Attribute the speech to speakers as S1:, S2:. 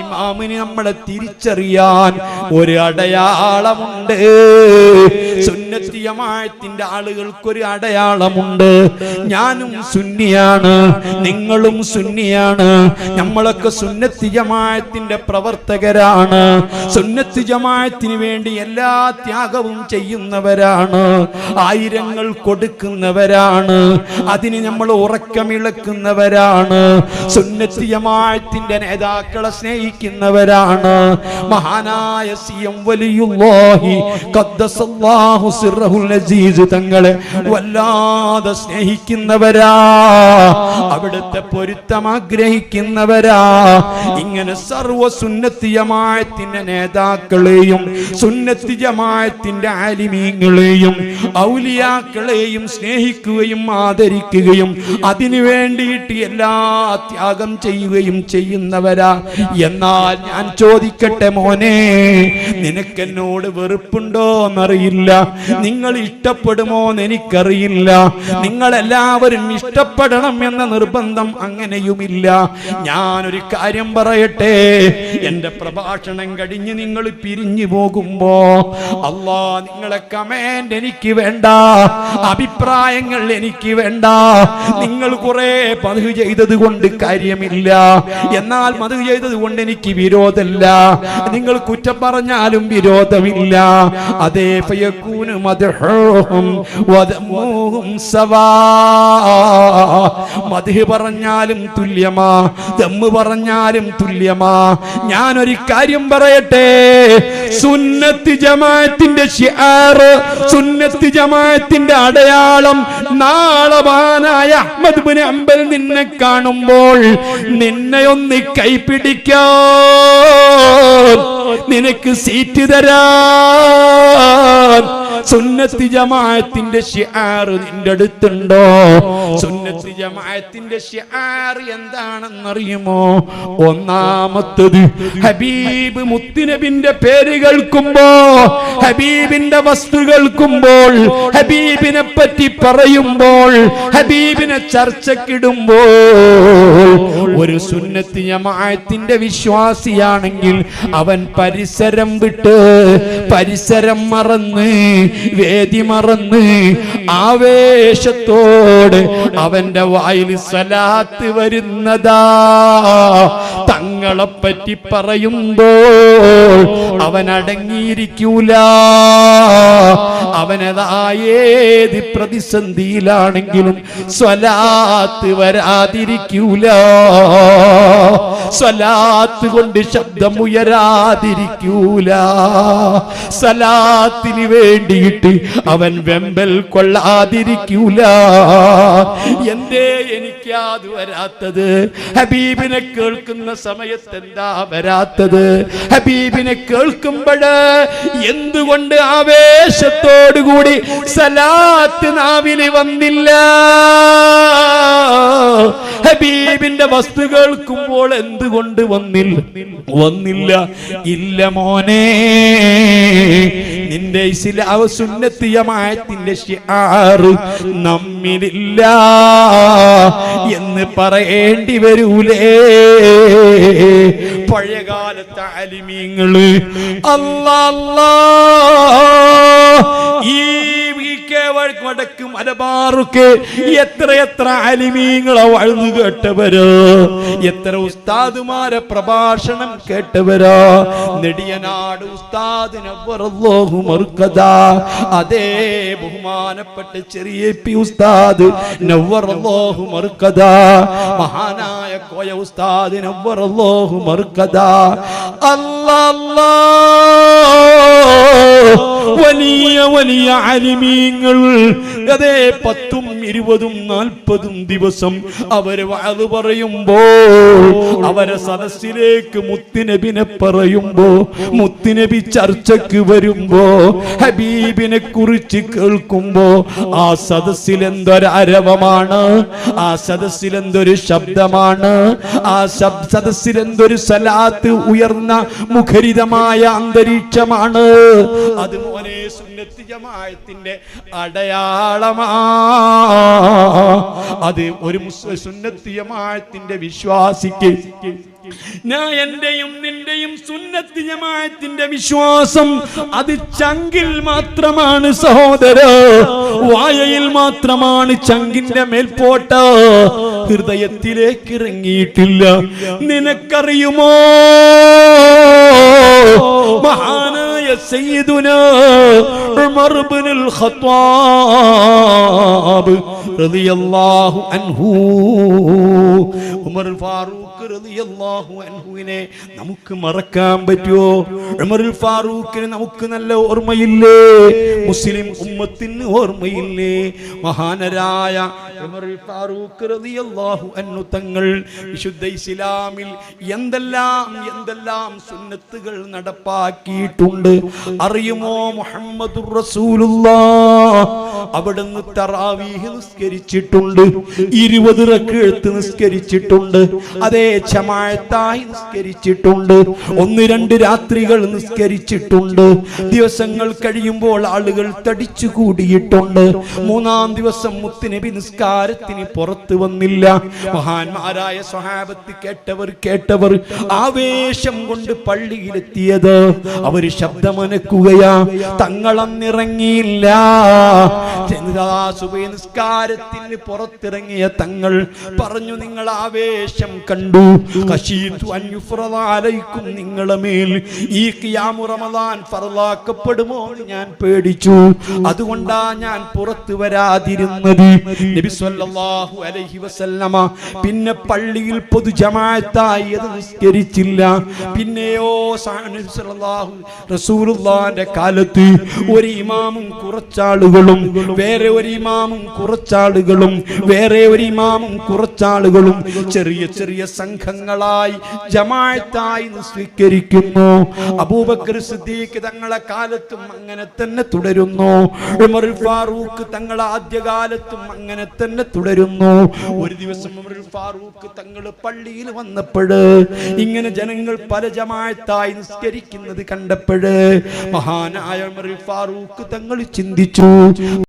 S1: ഇമാമിന് നമ്മളെ തിരിച്ചറിയാൻ ഒരു അടയാളമുണ്ട്. സുന്നത്തി ജമാഅത്തിന്റെ ആളുകൾക്കൊരു അടയാളമുണ്ട്. ഞാനും സുന്നിയാണ് നിങ്ങളും സുന്നിയാണ് നമ്മളൊക്കെ സുന്നത്തി ജമാഅത്തിന്റെ പ്രവർത്തകരാണ്. സുന്നത്തി ജമാഅത്തിന് വേണ്ടി എല്ലാ ത്യാഗവും ചെയ്യുന്നവരാണ് ആയിരങ്ങൾ കൊടുക്കുന്നവരാണ് അതിന് നമ്മൾ ഉറക്കമിളക്കുന്നവരാണ് സുന്നത്തി ജമാഅത്തിന്റെ നേതാക്കളെ സ്നേഹിക്കുന്നവരാണ്. മഹാനായ സി എം ഖദ്ദസല്ലാഹു സിർറഹുൽ അസീസ് തങ്ങളെ വല്ലാതെ സ്നേഹിക്കുന്നവരാ. അവിടുത്തെ പൊരുത്തം ആഗ്രഹിക്കുന്നവരാ. ഇങ്ങനെ സർവ സുന്നത്തി ജമാഅത്തിന്റെ നേതാക്കളെയും സുന്നത്തി ജമാഅത്തിന്റെ ആലിമീങ്ങളെയും ഔലിയാക്കളെയും സ്നേഹിക്കുകയും ആദരിക്കുകയും അതിനു വേണ്ടിയിട്ട് എല്ലാ ത്യാഗം ചെയ്യുകയും ചെയ്യുന്നവരാ. എന്നാൽ ഞാൻ ചോദിക്കട്ടെ മോനെ നിനക്കെന്നോട് വെറുപ്പുണ്ടോ എന്നറിയില്ല നിങ്ങൾ ഇഷ്ടപ്പെടുമോ എന്ന് എനിക്കറിയില്ല. നിങ്ങളെല്ലാവരും ഇഷ്ടപ്പെടണം എന്ന നിർബന്ധം അങ്ങനെയുമില്ല. ഞാനൊരു കാര്യം പറയട്ടെ. എന്റെ പ്രഭാഷണം കഴിഞ്ഞ് നിങ്ങൾ പിരിഞ്ഞു പോകുമ്പോ അല്ലാ നിങ്ങളെ കമേന്റ് എനിക്ക് വേണ്ട. അഭിപ്രായങ്ങൾ എനിക്ക് വേണ്ട. നിങ്ങൾ കുറെ പതിവ് ചെയ്തത് കൊണ്ട് കാര്യമില്ല. എന്നാൽ പതിവ് ചെയ്തത് കൊണ്ട് എനിക്ക് വിരോധമില്ല. നിങ്ങൾ കുറ്റം പറഞ്ഞാലും വിരോധമില്ല. അതേ ഫയക്കൂന് മദ്ഹൂഹും വദമ്മുഹും സവാ മദ്ഹ് പറഞ്ഞാലും തുല്യമാ ദമ്മ് പറഞ്ഞാലും തുല്യമാ. ഞാനൊരു കാര്യം പറയട്ടെ. സുന്നത്ത് ജമാഅത്തിന്റെ ഷിആർ സുന്നത്ത് ജമാഅത്തിന്റെ അടയാളം നാളവാനായ അഹമ്മദ് ബിൻ അംബൽ നിന്നെ കാണുമ്പോൾ നിന്നെ ഒന്ന് കൈപിടിക്കോ. നിനക്ക് സീറ്റ് തരാൻ സുന്നത്തി ജമാഅത്തിന്റെ ഷിആർ നിന്റെ അടുത്തുണ്ടോ? സുന്നത്തി ജമാഅത്തിന്റെ ഷിആർ എന്താണെന്നറിയുമോ? ഒന്നാമത്തത് ഹബീബ് മുത്തുനബിന്റെ പേര് കേൾക്കുമ്പോ ഹബീബിന്റെ വസ്തു കേൾക്കുമ്പോൾ ഹബീബിനെ പറ്റി പറയുമ്പോൾ ഹബീബിനെ ചർച്ചക്കിടുമ്പോൾ ഒരു സുന്നത്തി ജമാഅത്തിന്റെ വിശ്വാസിയാണെങ്കിൽ അവൻ പരിസരം വിട്ട് പരിസരം മറന്ന് വേദി മറന്ന് ആവേശത്തോട് അവന്റെ വായിൽ സലാത്ത് വരുന്നതാ. തങ്ങളെ പറ്റി പറയുമ്പോൾ അവൻ അടങ്ങിയിരിക്കൂല. അവനതായേത് പ്രതിസന്ധിയിലാണെങ്കിലും സ്വലാത്ത് വരാതിരിക്കൂല. സ്വലാത്ത് കൊണ്ട് ശബ്ദമുയരാതിരിക്കൂല. സലാത്തിന് സലാത്തിന് വേണ്ടിയിട്ട് അവൻ വെമ്പൽ കൊള്ളാതിരിക്കൂല. എന്തേ എനിക്കത് വരാത്തത്. ഹബീബിനെ കേൾക്കുന്ന സമയത്ത് എന്താ വരാത്തത്? ഹബീബിനെ കേൾക്കുമ്പോൾ എന്തുകൊണ്ട് ആവേശത്തോടുകൂടി സലാത്ത് നാവിന് വന്നില്ല? ഹബീബിന്റെ വസ്തു കേൾക്കുമ്പോൾ എന്തുകൊണ്ട് വന്നില്ല? വന്നില്ല. ഇല്ല മോനെ. നിന്റെ ഇസ്ലാമ സുന്നത്തിയമായത്തിന്റെ ഷിആറ് നമ്മിലില്ല എന്ന് പറയേണ്ടി വരൂലേ. പഴയകാലത്തെ അലിമീങ്ങൾ അല്ലാ അല്ലാ. വടക്ക് അലബാറുക്ക്. എത്ര എത്ര അലിമീങ്ങളെ എത്ര ഉസ്താദുമാരെ പ്രഭാഷണം കേട്ടവരോ. നെടിയനാട് ഉസ്താദിനെ അതേ ബഹുമാനപ്പെട്ട ചെറിയ പി ഉസ്താദ് മഹാനായ കോയ ഉസ്താദിനെ അല്ലാ വലിയ വലിയ അരിമീങ്ങൾ അതേ പത്തും ഇരുപതും നാൽപ്പതും ദിവസം അവർ അത് പറയുമ്പോ അവരെ സദസ്സിലേക്ക് മുത്തിനബിനെ പറയുമ്പോ മുത്തിനബി ചർച്ചക്ക് വരുമ്പോ ഹബീബിനെ കുറിച്ച് കേൾക്കുമ്പോ ആ സദസ്സിൽ എന്തൊരു അരവമാണ് ആ സദസ്സിൽ എന്തൊരു ശബ്ദമാണ് ആ സദസ്സിൽ എന്തൊരു സലാത്ത് ഉയർന്ന മുഖരിതമായ അന്തരീക്ഷമാണ്. അത് മോനെ സുന്നത്ത് ജമായത്തിന്റെ അടയാളമാ. അത് ഒരു സുന്നത്ത് ജമാഅത്തിന്റെ വിശ്വാസിക്ക്. ഞാൻ എന്റെയും നിന്റെയും സുന്നത്ത് ജമാഅത്തിന്റെ വിശ്വാസം അത് ചങ്കിൽ മാത്രമാണ് സഹോദര. വായയിൽ മാത്രമാണ് ചങ്കിന്റെ മേൽപോട്ട. ഹൃദയത്തിലേക്ക് ഇറങ്ങിയിട്ടില്ല നിനക്കറിയുമോ? മഹാനായ سيدنا عمر بن الخطاب. റളിയല്ലാഹു അൻഹു. ഉമർ ഫാറൂഖ് റളിയല്ലാഹു അൻഹുവിനെ നമുക്ക് മറക്കാൻ പറ്റുമോ ഉമർ ഫാറൂഖിനെ നമുക്ക് നല്ല ഓർമ്മയില്ലേ? മുസ്ലിം ഉമ്മത്തിന് ഓർമ്മയില്ലേ? മഹാനരായ ഉമർ ഫാറൂഖ് റളിയല്ലാഹു അൻഹു തങ്ങൾ വിശുദ്ധ ഇസ്ലാമിൽ എന്തെല്ലാം എന്തെല്ലാം സുന്നത്തുകൾ നടപ്പാക്കിയിട്ടുണ്ട്? അറിയുമോ മുഹമ്മദുർ റസൂലുള്ള? അവിടുന്ന് തറാവീഹ് നിസ്കരിച്ചിട്ടുണ്ട്. ഇരുപത് റക്കെഴുത്ത് നിസ്കരിച്ചിട്ടുണ്ട്. അതേ ചമാഴത്തായി നിസ്കരിച്ചിട്ടുണ്ട്. ഒന്ന് രണ്ട് രാത്രികൾ നിസ്കരിച്ചിട്ടുണ്ട്. ദിവസങ്ങൾ കഴിയുമ്പോൾ ആളുകൾ തടിച്ചു കൂടിയിട്ടുണ്ട്. മൂന്നാം ദിവസം മുത്തുനബി നിസ്കാരത്തിന് പുറത്തു വന്നില്ല. മഹാന്മാരായ സ്വഹാബത്ത് കേട്ടവർ കേട്ടവർ ആവേശം കൊണ്ട് പള്ളിയിലെത്തിയത്. അവർ ശബ്ദമനക്കുകയാ തങ്ങളന്നിറങ്ങിയില്ല. നിസ്കാരത്തിന് പുറത്തിറങ്ങിയ തങ്ങൾ പറഞ്ഞു നിങ്ങൾ ആവേശം കണ്ടു. അലൈക്കും നിങ്ങളെ മേൽ. ഈ റമദാൻ ഫർലാക്കപ്പെടുമോ ഞാൻ പേടിച്ചു. അതുകൊണ്ടാ ഞാൻ പുറത്തു വരാതിരുന്നത്. നബി സല്ലല്ലാഹു അലൈഹി വസല്ലമ പിന്നെ പള്ളിയിൽ പൊതു ജമാഅത്തായി അത് നിസ്കരിച്ചില്ല. പിന്നെയോ നബി സല്ലല്ലാഹു കാലത്ത് ഒരു ഇമാമും കുറച്ചാളുകളും വേറെ ഒരു ഇമാമും കുറച്ചാളുകളും വേറെ ഒരു ഇമാമും കുറച്ചാളുകളും ചെറിയ ചെറിയ സംഘങ്ങളായി ജമാഅത്തായി സ്വീകരിക്കുന്നു അബൂബക്കർ സിദ്ദീഖ് തങ്ങളെ കാലത്തും അങ്ങനെ തന്നെ തുടരുന്നു. ഉമർ ഫാറൂഖ് തങ്ങളെ ആദ്യകാലത്തും അങ്ങനെ തന്നെ തുടരുന്നു. ഒരു ദിവസം ഉമർ ഫാറൂഖ് തങ്ങൾ പള്ളിയിൽ വന്നപ്പോൾ ഇങ്ങനെ ജനങ്ങൾ പല ജമാഅത്തായി നിസ്കരിക്കുന്നത് കണ്ടപ്പോൾ മഹാനായ ഉമർ ഫാറൂഖ് തങ്ങൾ ചിന്തിച്ചു